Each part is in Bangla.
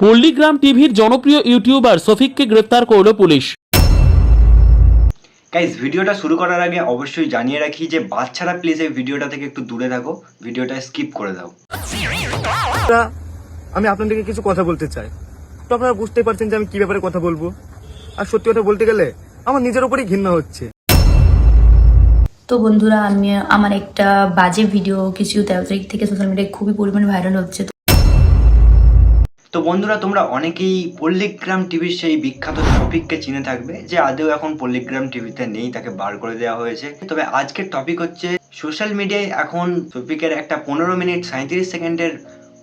পল্লীগ্রাম টিভির জনপ্রিয় ইউটিউবার সফিককে গ্রেপ্তার করল পুলিশ। গাইজ ভিডিওটা শুরু করার আগে অবশ্যই জানিয়ে রাখি যে বাচ্চারা প্লিজ এই ভিডিওটা থেকে একটু দূরে থাকো ভিডিওটা স্কিপ করে দাও। আমি আপনাদেরকে কিছু কথা বলতে চাই। তো আপনারা বুঝতে পারছেন যে আমি কি ব্যাপারে কথা বলব। আর সত্যি কথা বলতে গেলে আমার নিজের উপরই ঘৃণা হচ্ছে। তো বন্ধুরা আমি আমার একটা বাজে ভিডিও কিছু তেরো তারিখ থেকে সোশ্যাল মিডিয়ায় খুবই পরিমাণে ভাইরাল হচ্ছে। তো বন্ধুরা, তোমরা অনেকেই পল্লিগ্রাম টিভির সেই বিখ্যাত টপিককে চিনে থাকবে যে আদেও এখন পল্লিগ্রাম টিভিতে নেই, তাকে বার করে দেওয়া হয়েছে। তবে আজকের টপিক হচ্ছে সোশ্যাল মিডিয়ায় এখন টপিকের একটা পনেরো মিনিট সাঁত্রিশ সেকেন্ডের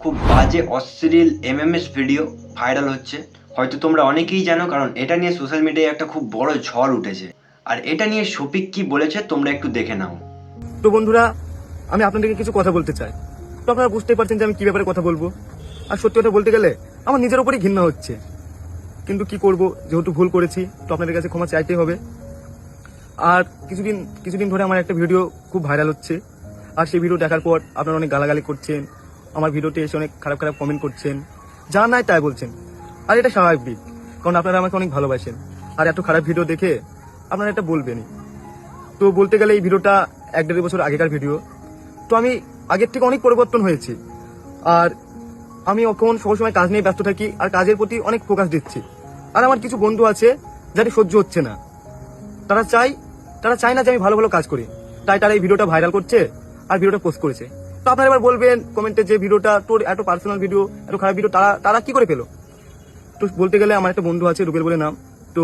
খুব বাজে, অশ্লীল এমএমএস ভিডিও ভাইরাল হচ্ছে। হয়তো তোমরা অনেকেই জানো, কারণ এটা নিয়ে সোশ্যাল মিডিয়ায় একটা খুব বড় ঝড় উঠেছে। আর এটা নিয়ে শফিক কি বলেছে, তোমরা একটু দেখে নাও। তো বন্ধুরা, আমি আপনাদেরকে কিছু কথা বলতে চাই। তো আপনারা বুঝতে পারছেন যে আমি কি ব্যাপারে কথা বলব। আর সত্যি কথা বলতে গেলে, আমার নিজের উপরই ঘৃণা হচ্ছে। কিন্তু কি করব? যেহেতু ভুল করেছি, তো আপনাদের কাছে ক্ষমা চাইতেই হবে। আর কিছুদিন কিছুদিন ধরে আমার একটা ভিডিও খুব ভাইরাল হচ্ছে। আর সেই ভিডিও দেখার পর আপনারা অনেক গালাগালি করছেন, আমার ভিডিওতে এসে অনেক খারাপ খারাপ কমেন্ট করছেন। যা নাই তাই বলছেন। আর এটা স্বাভাবিক, কারণ আপনারা আমাকে অনেক ভালোবাসেন। আর এত খারাপ ভিডিও দেখে আপনারা এটা বলবেনই। তো বলতে গেলে এই ভিডিওটা এক দেড় বছর আগেকার ভিডিও। তো আমি আগের থেকে অনেক পরিবর্তন হয়েছি। আর আমি এখন সবসময় কাজ নিয়ে ব্যস্ত থাকি আর কাজের প্রতি অনেক ফোকাস দিচ্ছি। আর আমার কিছু বন্ধু আছে যাদের সহ্য হচ্ছে না। তারা চাই, তারা চায় না যে আমি ভালো ভালো কাজ করি। তাই তারা এই ভিডিওটা ভাইরাল করছে আর ভিডিওটা পোস্ট করেছে। তো আপনারা এবার বলবেন কমেন্টে যে ভিডিওটা তোর এত পার্সোনাল ভিডিও এত খারাপ ভিডিও তারা তারা কি করে পেল? তো বলতে গেলে আমার একটা বন্ধু আছে, রুবেল বলে নাম। তো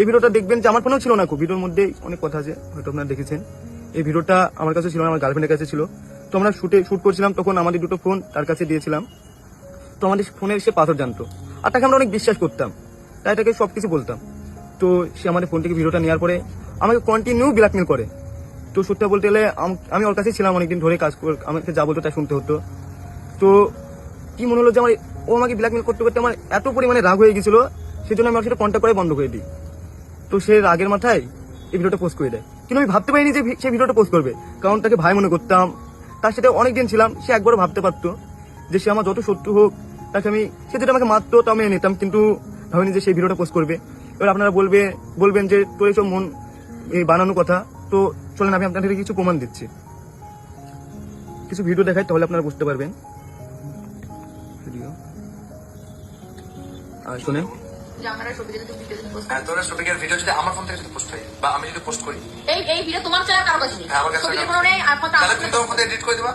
এই ভিডিওটা দেখবেন যে আমার ফোনেও ছিল না খুব। ভিডিওর মধ্যে অনেক কথা আছে, হয়তো আপনারা দেখেছেন। এই ভিডিওটা আমার কাছে ছিল না, আমার গার্লফ্রেন্ডের কাছে ছিল। তো আমরা শুটে শুট করছিলাম, তখন আমাদের দুটো ফোন তার কাছে দিয়েছিলাম। তো আমাদের ফোনের সে পাথর জানতো। আর তাকে আমরা অনেক বিশ্বাস করতাম। তাই তাকে সব কিছু বলতাম। তো সে আমাদের ফোন থেকে ভিডিওটা নেওয়ার পরে আমাকে কন্টিনিউ ব্ল্যাকমেল করে। তো সত্যি বলতে গেলে আম- ওর কাছেই ছিলাম অনেকদিন ধরে কাজ করে আমাকে যা বলতো তাই শুনতে হতো। তো কি মনে হলো যে আমার, ও আমাকে ব্ল্যাকমেল করতে করতে আমার এত পরিমাণে রাগ হয়ে গেছিল সেই জন্য আমি ওর সাথে কন্ট্যাক্ট করে বন্ধ করে দিই। তো সে রাগের মাথায় এই ভিডিওটা পোস্ট করে দেয়। কিন্তু আমি ভাবতে পারিনি যে সে ভিডিওটা পোস্ট করবে। কারণ তাকে ভাই মনে করতাম। তার সাথে অনেকদিন ছিলাম, সে একবারও ভাবতে পারতো। যে সে আমার যত শত্রু হোক তাকে আমি সে যদি আমাকে মারতো তা আমি মেনে নিতাম। কিন্তু ভাবিনি যে সেই ভিডিওটা পোস্ট করবে। এবার আপনারা বলবে বলবেন যে তোর এইসব মন এই বানানো কথা তো চলেন আমি আপনাদের কিছু প্রমাণ দিচ্ছি। কিছু ভিডিও দেখাই তাহলে আপনারা বুঝতে পারবেন। ভিডিও আর শোনেন। হ্যাঁ তোরা শফিকের ভিডিও যদি আমার ফোন থেকে যদি পোস্ট হয় বা আমি যদি পোস্ট করি। এই এই ভিডিও তোমার ছাড়া কারও কাছে নেই। হ্যাঁ আমার কাছে তাহলে তুমি তোমার ফোন এডিট করে দিবা।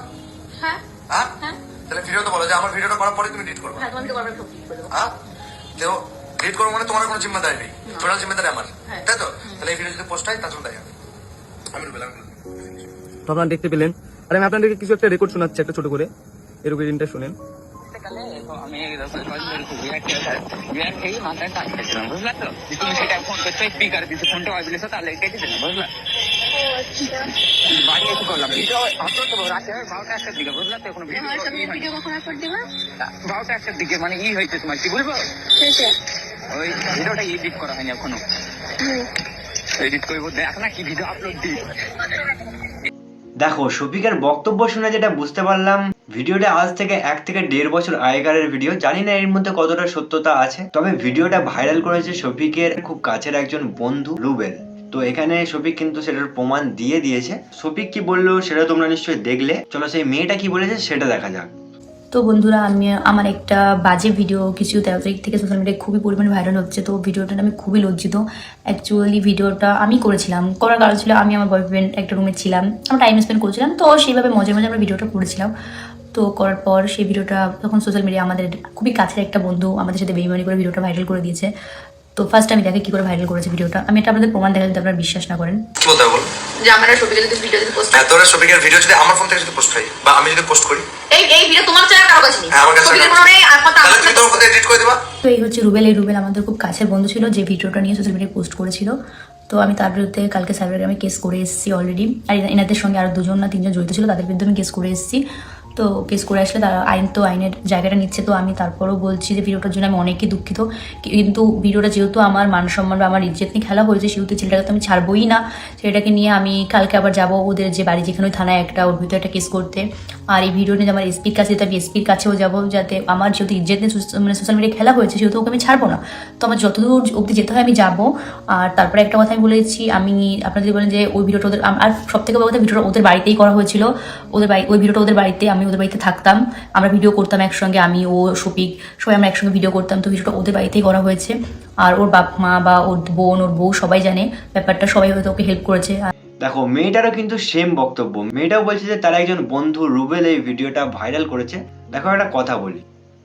হ্যাঁ। হ্যাঁ? হ্যাঁ। তাহলে ভিডিও তো বলো যে আমার ভিডিওটা করার পরে তুমি এডিট করবে। হ্যাঁ দেবো। হ্যাঁ? তো করব মানে তোমার কোনো জিম্মাদারি নেই। টোটাল জিম্মাদারি আমার। হ্যাঁ। তাই তো? তাহলে এই ভিডিও যদি পোস্ট হয় তার জন্য দায়ী আমি। তো আপনারা দেখতে পেলেন। আর আমি আপনাদেরকে কিছু একটা রেকর্ড শোনাচ্ছি একটা ছোট করে। এই রেকর্ডিংটা শুনেন। আমি বিরাট মাথায় টাচ খেয়েছিলাম বুঝলা তো? তুমি সেটা ফোন করছ স্পিকার দিছো ফোনটা অফ তাহলে কেটে দিলাম বুঝলা? দেখ, শফিকের বক্তব্য শুনে যেটা বুঝতে পারলাম, ভিডিওটা আজ থেকে এক থেকে দেড় বছর আগেকারের ভিডিও। জানি না এর মধ্যে কতটা সত্যতা আছে, তবে ভিডিওটা ভাইরাল করেছে শফিকের খুব কাছের একজন বন্ধু রুবেল। তো এখানে শফিক কিন্তু সেটার প্রমাণ দিয়ে দিয়েছে। শফিক কি বলল সেটা তোমরা নিশ্চয়ই দেখলে। চলো সেই মেয়েটা কি বলেছে সেটা দেখা যাক। তো বন্ধুরা, আমি আমার একটা বাজে ভিডিও কিছু তেরো তারিখ থেকে সোশ্যাল মিডিয়ায় খুবই পরিমাণে ভাইরাল হচ্ছে। তো ভিডিওটা আমি খুবই লজ্জিত। অ্যাকচুয়ালি ভিডিওটা আমি করেছিলাম। করার কারণ ছিল আমি আমার বয়ফ্রেন্ড একটা রুমে ছিলাম। আমরা টাইম স্পেন্ড করছিলাম। তো সেইভাবে মজা মজা আমরা ভিডিওটা করেছিলাম। তো করার পর সেই ভিডিওটা তখন সোশ্যাল মিডিয়া আমাদের খুবই কাছের একটা বন্ধু আমাদের সাথে বেইমানি করে ভিডিওটা ভাইরাল করে দিয়েছে। তো ফার্স্ট আমি দেখে কি করে ভাইরাল করেছে ভিডিওটা আমি এটা আপনাদের প্রমাণ দেখা যদি আপনারা বিশ্বাস না করেন। কি বলতে হবে বলো। যে আমার ছবিতে যদি ভিডিও যদি পোস্ট হ্যাঁ তোরা শফিকের ভিডিও যদি আমার ফোন থেকে যদি পোস্ট হয় বা আমি যদি পোস্ট করি। এই এই ভিডিও তোমার ছাড়া কারও কাছে নেই। হ্যাঁ আমার কাছে নেই। আর তাহলে তুমি তোমার ফোন এডিট করে দিবা। তো এই হচ্ছে রুবেল এই রুবেল আমাদের খুব কাছের বন্ধু ছিল যে ভিডিওটা নিয়ে সোশ্যাল মিডিয়ায় পোস্ট করেছিল। তো আমি তার বিরুদ্ধে কালকে সাইবার গ্রামে কেস করে এসেছি অলরেডি আর এনাদের সঙ্গে আরও দুজন না তিনজন জড়িত ছিল তাদের বিরুদ্ধে আমি কেস করে এসেছি। তো কেস করে আসলে তারা আইন তো আইনের জায়গাটা নিচ্ছে, তো আমি তারপরও বলছি যে ভিডিওটার জন্য আমি অনেকই দুঃখিত। কিন্তু ভিডিওটা যেহেতু আমার মান সম্মান বা আমার ইজ্জত নিয়ে খেলা হয়েছে, সেহেতু ছেলেটাকে তো আমি ছাড়বোই না। ছেলেটাকে নিয়ে আমি কালকে আবার যাব ওদের যে বাড়ি যেখানে ওই থানায় একটা, ওর ভিতরে একটা কেস করতে। আর এই ভিডিও নিয়ে আমার এসপির কাছে যেতে আমি এসপির কাছেও যাব যাতে আমার যেহেতু ইজ্জত নিয়ে মানে সোশ্যাল মিডিয়ায় খেলা হয়েছে, সেহেতু ওকে আমি ছাড়বো না। তো আমার যতদূর অবধি যেতে হয় আমি যাব। আর তারপরে একটা কথা আমি বলেছি, আমি আপনারা যদি বলেন যে ওই ভিডিওটা ওদের আর সব থেকে বড় কথা ভিডিওটা ওদের বাড়িতেই করা হয়েছিল। ওদের বাড়ি, ওই ভিডিওটা ওদের বাড়িতে আমি ওদের বাড়িতে থাকতাম। আমরা ভিডিও করতাম একসঙ্গে, আমি, ও, শফিক, সবাই আমরা একসঙ্গে ভিডিও করতাম। তো ভিডিওটা ওদের বাড়িতেই করা হয়েছে। আর ওর বাপ, মা বা ওর বোন, ওর বউ সবাই জানে, ব্যাপারটা সবাই হয়তো ওকে হেল্প করেছে। দেখো, মেয়েটারও কিন্তু সেম বক্তব্য। মেয়েটাও বলছে যে তারা একজন বন্ধু রুবেল এই ভিডিওটা ভাইরাল করেছে। দেখো একটা কথা বলি।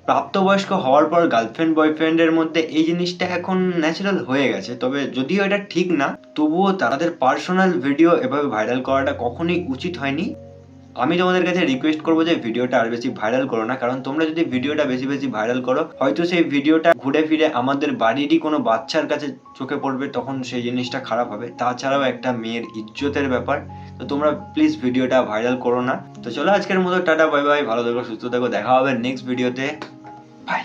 প্রাপ্তবয়স্ক হওয়ার পর গার্লফ্রেন্ড বয়ফ্রেন্ডের মধ্যে এই জিনিসটা এখন ন্যাচারাল হয়ে গেছে। তবে যদিও এটা ঠিক না, তবুও তাদের পার্সোনাল ভিডিও এভাবে ভাইরাল করাটা কখনোই উচিত হয়নি। আমি তোমাদের কাছে রিকোয়েস্ট করব যে ভিডিওটা আর বেশি ভাইরাল করো না, কারণ তোমরা যদি ভিডিওটা বেশি বেশি ভাইরাল করো, হয়তো সেই ভিডিওটা ঘুরে ফিরে আমাদের বাড়িরই কোনো বাচ্চার কাছে চোখে পড়বে, তখন সেই জিনিসটা খারাপ হবে। তাছাড়াও একটা মেয়ের ইজ্জতের ব্যাপার, তো তোমরা প্লিজ ভিডিওটা ভাইরাল করো না। তো চলো আজকের মতো টাটা বাই বাই ভালো থাকো, সুস্থ থাকো, দেখা হবে নেক্সট ভিডিওতে বাই